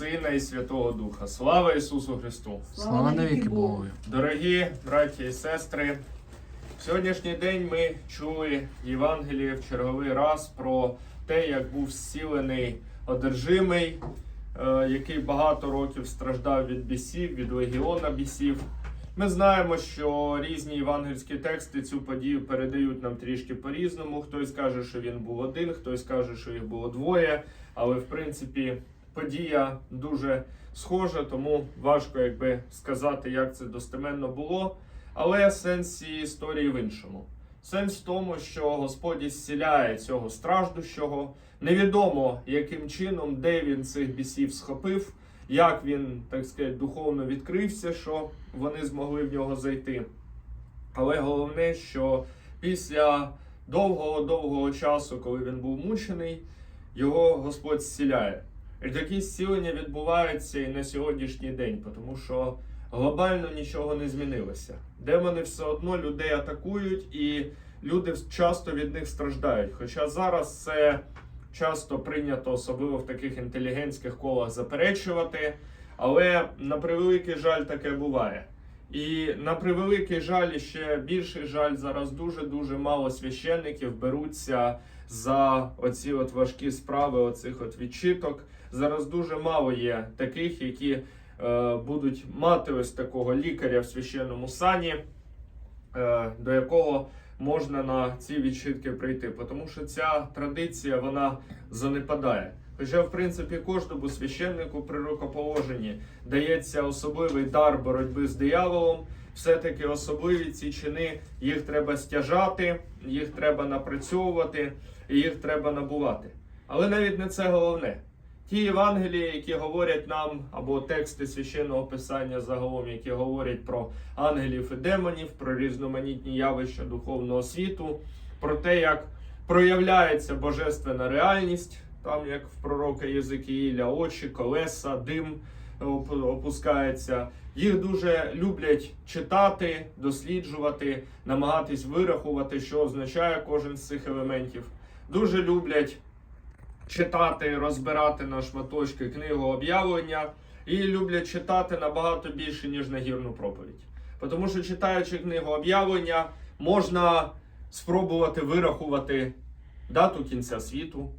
Сина і Святого Духа. Слава Ісусу Христу! Слава навіки Богу. Дорогі браті і сестри, в сьогоднішній день ми чули Євангеліє в черговий раз про те, як був зцілений одержимий, е, який багато років страждав від бісів, від легіона бісів. Ми знаємо, що різні євангельські тексти цю подію передають нам трішки по-різному. Хтось каже, що він був один, хтось каже, що їх було двоє. Але в принципі подія дуже схожа, тому важко якби сказати, як це достеменно було. Але сенс цієї історії в іншому. Сенс в тому, що Господь ісціляє цього страждущого. Невідомо, яким чином, де він цих бісів схопив, як він, так сказати, духовно відкрився, що вони змогли в нього зайти. Але головне, що після довгого-довгого часу, коли він був мучений, його Господь зціляє. Такі зцілення відбуваються і на сьогоднішній день, тому що глобально нічого не змінилося. Демони все одно людей атакують, і люди часто від них страждають. Хоча зараз це часто прийнято, особливо в таких інтелігентських колах, заперечувати. Але на превеликий жаль таке буває. І на превеликий жаль, ще більший жаль, зараз дуже-дуже мало священників беруться за оці от важкі справи, оцих от відчиток. Зараз дуже мало є таких, які е, будуть мати ось такого лікаря в священному сані, е, до якого можна на ці відчитки прийти. Тому що ця традиція вона занепадає. Хоча, в принципі, кожному священнику при рукоположенні дається особливий дар боротьби з дияволом. Все-таки особливі ці чини їх треба стяжати, їх треба напрацьовувати, їх треба набувати. Але навіть не це головне. Ті Євангелії, які говорять нам, або тексти священного писання загалом, які говорять про ангелів і демонів, про різноманітні явища духовного світу, про те, як проявляється божественна реальність, там як в пророка Єзекіїля, очі, колеса, дим опускається. Їх дуже люблять читати, досліджувати, намагатись вирахувати, що означає кожен з цих елементів. Дуже люблять читати, розбирати на шматочки книгу об'явлення і люблять читати набагато більше, ніж нагірну проповідь. Тому що читаючи книгу об'явлення, можна спробувати вирахувати дату кінця світу,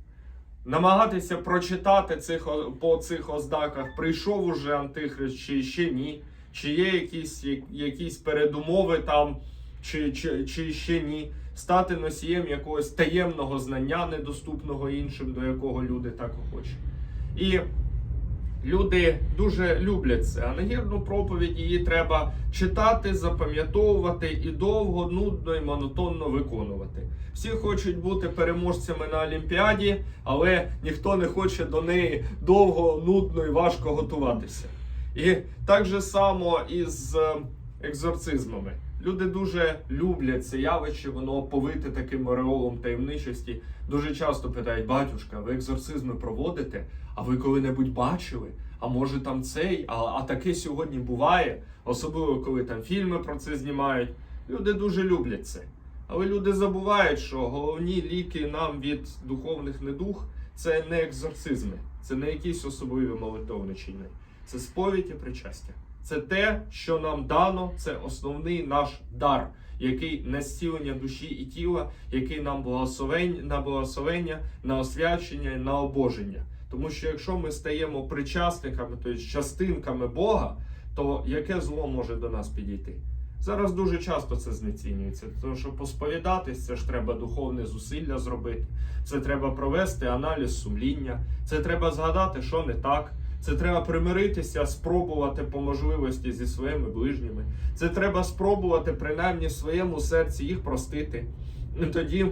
намагатися прочитати цих, по цих ознаках, прийшов уже Антихрист чи ще ні, чи є якісь, якісь передумови там, чи, чи, чи ще ні, стати носієм якогось таємного знання, недоступного іншим, до якого люди так охочуть. І люди дуже люблять це. А нагірну проповідь її треба читати, запам'ятовувати і довго, нудно і монотонно виконувати. Всі хочуть бути переможцями на Олімпіаді, але ніхто не хоче до неї довго, нудно і важко готуватися. І так же само і з е, екзорцизмами. Люди дуже люблять це явище, воно оповите таким ореолом таємничості. Дуже часто питають, батюшка, ви екзорцизми проводите? А ви коли-небудь бачили? А може там цей? А, а таке сьогодні буває, особливо коли там фільми про це знімають. Люди дуже люблять це. Але люди забувають, що головні ліки нам від духовних недух це не екзорцизми, це не якісь особливі молитовні чини. Це сповідь і причастя. Це те, що нам дано, це основний наш дар, який на зцілення душі і тіла, який нам благословень, на благословення, на освячення, на обоження. Тому що якщо ми стаємо причасниками, тобто частинками Бога, то яке зло може до нас підійти? Зараз дуже часто це знецінюється, тому що посповідатись це ж треба духовне зусилля зробити. Це треба провести аналіз сумління, це треба згадати, що не так. Це треба примиритися, спробувати по можливості зі своїми ближніми. Це треба спробувати принаймні в своєму серці їх простити. І тоді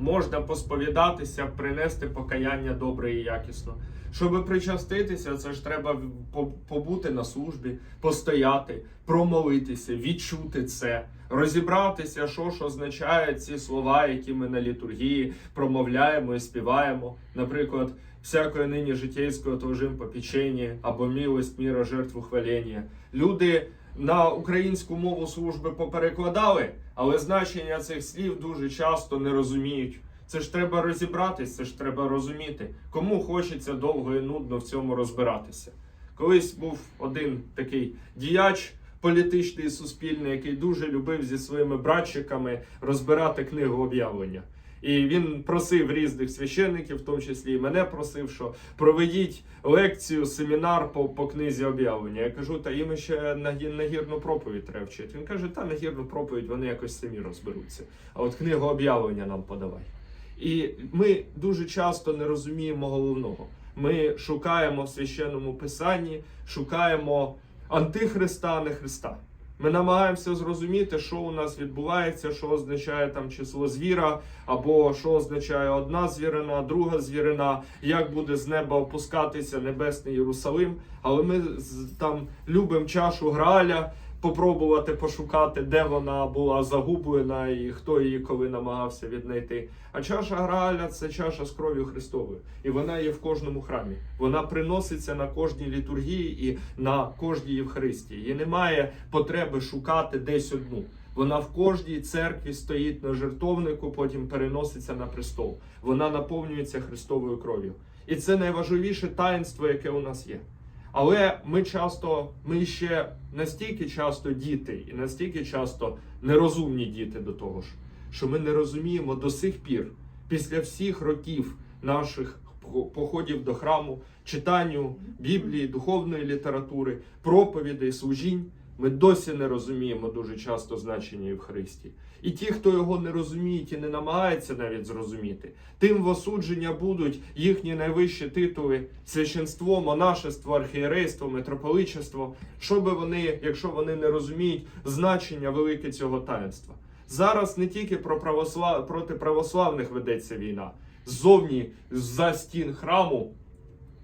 можна посповідатися, принести покаяння добре і якісно. Щоб причаститися, це ж треба побути на службі, постояти, промолитися, відчути це, розібратися, що ж означають ці слова, які ми на літургії промовляємо і співаємо. Наприклад, всякое нині житейського тужим попечення або милость, міра, жертву хвалення. Люди на українську мову служби поперекладали, але значення цих слів дуже часто не розуміють. Це ж треба розібратись, це ж треба розуміти. Кому хочеться довго і нудно в цьому розбиратися. Колись був один такий діяч політичний і суспільний, який дуже любив зі своїми братчиками розбирати книгу об'явлення. І він просив різних священників, в тому числі і мене просив, що проведіть лекцію, семінар по, по книзі об'явлення. Я кажу, та їм ще нагірну проповідь треба вчити. Він каже, та нагірну проповідь вони якось самі розберуться. А от книгу об'явлення нам подавай. І ми дуже часто не розуміємо головного. Ми шукаємо в священному писанні, шукаємо антихриста, а не Христа. Ми намагаємося зрозуміти, що у нас відбувається, що означає там число звіра, або що означає одна звірина, друга звірина, як буде з неба опускатися небесний Єрусалим. Але ми там любимо чашу Граля, попробувати пошукати, де вона була загублена і хто її коли намагався віднайти. А чаша Грааля це чаша з кров'ю Христовою, і вона є в кожному храмі. Вона приноситься на кожній літургії і на кожній Євхаристії. І немає потреби шукати десь одну. Вона в кожній церкві стоїть на жертовнику, потім переноситься на престол. Вона наповнюється Христовою кров'ю. І це найважливіше таїнство, яке у нас є. Але ми часто, ми ще настільки часто діти, і настільки часто нерозумні діти до того ж, що ми не розуміємо до сих пір, після всіх років наших походів до храму, читанню Біблії, духовної літератури, проповідей, служінь, ми досі не розуміємо дуже часто значення Євхаристії. І ті, хто його не розуміють і не намагається навіть зрозуміти, тим в осудження будуть їхні найвищі титули священство, монашество, архієрейство, митрополичество, що би вони, якщо вони не розуміють значення велике цього таїнства. Зараз не тільки про православ... проти православних ведеться війна. Ззовні за стін храму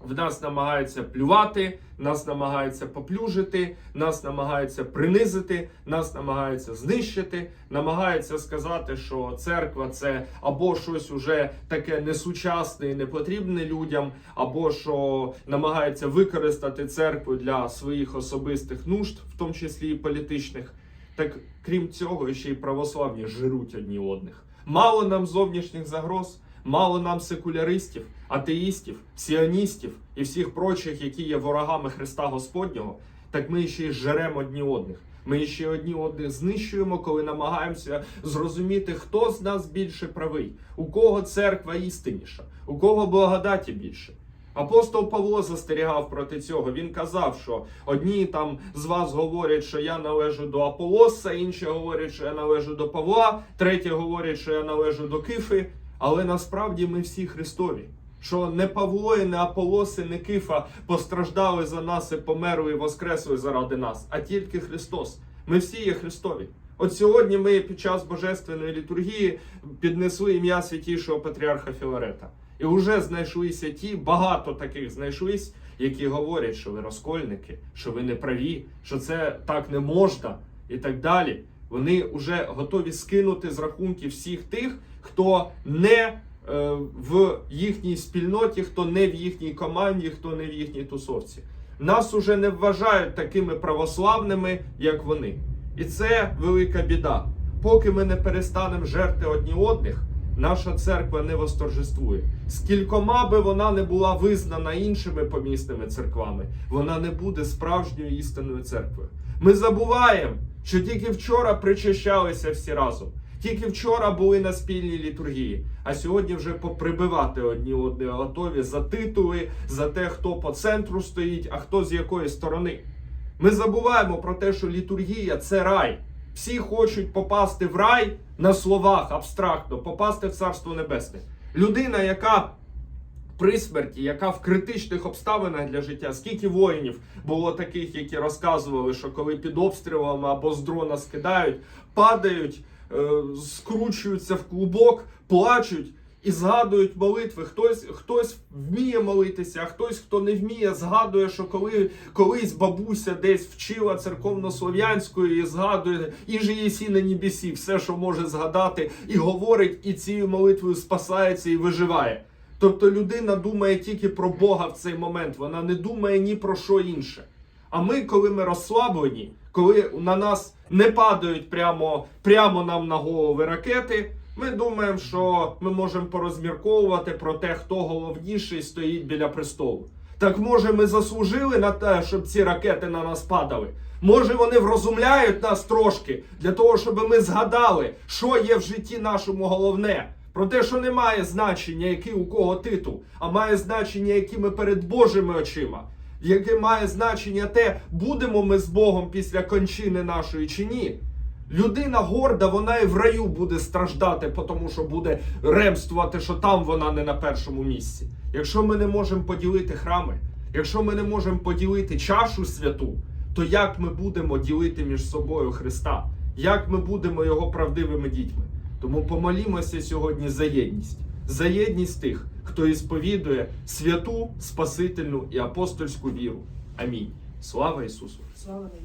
в нас намагаються плювати, нас намагаються поплюжити, нас намагаються принизити, нас намагаються знищити, намагаються сказати, що церква це або щось уже таке несучасне і непотрібне людям, або що намагаються використати церкву для своїх особистих нужд, в тому числі і політичних. Так крім цього, ще й православні жируть одні одних. Мало нам зовнішніх загроз. Мало нам секуляристів, атеїстів, сіоністів і всіх прочих, які є ворогами Христа Господнього, так ми ще й жеремо одні одних. Ми ще одні одних знищуємо, коли намагаємося зрозуміти, хто з нас більше правий, у кого церква істинніша, у кого благодаті більше. Апостол Павло застерігав проти цього. Він казав, що одні там з вас говорять, що я належу до Аполоса, інші говорять, що я належу до Павла, треті говорять, що я належу до Кифи. Але насправді ми всі Христові. Що не Павло, і не Аполоси, не Кифа постраждали за нас і померли і воскресли заради нас, а тільки Христос. Ми всі є Христові. От сьогодні ми під час божественної літургії піднесли ім'я святішого патріарха Філарета. І вже знайшлися ті, багато таких знайшлись, які говорять, що ви розкольники, що ви не праві, що це так не можна і так далі. Вони вже готові скинути з рахунків всіх тих, хто не е, в їхній спільноті, хто не в їхній команді, хто не в їхній тусовці. Нас уже не вважають такими православними, як вони. І це велика біда. Поки ми не перестанемо жерти одні одних, наша церква не восторжествує. Скількома би вона не була визнана іншими помісними церквами, вона не буде справжньою істинною церквою. Ми забуваємо, що тільки вчора причащалися всі разом. Тільки вчора були на спільній літургії, а сьогодні вже поприбивати одні одні готові за титули, за те, хто по центру стоїть, а хто з якої сторони. Ми забуваємо про те, що літургія це рай. Всі хочуть попасти в рай на словах абстрактно, попасти в Царство Небесне. Людина, яка при смерті, яка в критичних обставинах для життя, скільки воїнів було таких, які розказували, що коли під обстрілами або з дрона скидають, падають, е, скручуються в клубок, плачуть і згадують молитви. Хтось, хтось вміє молитися, а хтось, хто не вміє, згадує, що коли колись бабуся десь вчила церковнослов'янською і згадує і же єсі на небесі, все, що може згадати, і говорить, і цією молитвою спасається і виживає. Тобто людина думає тільки про Бога в цей момент, вона не думає ні про що інше. А ми, коли ми розслаблені, коли на нас не падають прямо, прямо нам на голови ракети, Ми думаємо, що ми можемо порозмірковувати про те, хто головніший стоїть біля престолу. Так може ми заслужили на те, щоб ці ракети на нас падали? Може вони врозумляють нас трошки для того, щоб ми згадали, що є в житті нашому головне. Про те, що не має значення, який у кого титул, а має значення, які ми перед Божими очима, яке має значення те, будемо ми з Богом після кончини нашої чи ні. Людина горда, вона і в раю буде страждати, тому що буде ремствувати, що там вона не на першому місці. Якщо ми не можемо поділити храми, якщо ми не можемо поділити чашу святу, то як ми будемо ділити між собою Христа? Як ми будемо його правдивими дітьми? Тому помолімося сьогодні за єдність, за єдність тих, хто ісповідує святу, спасительну і апостольську віру. Амінь. Слава Ісусу! Слава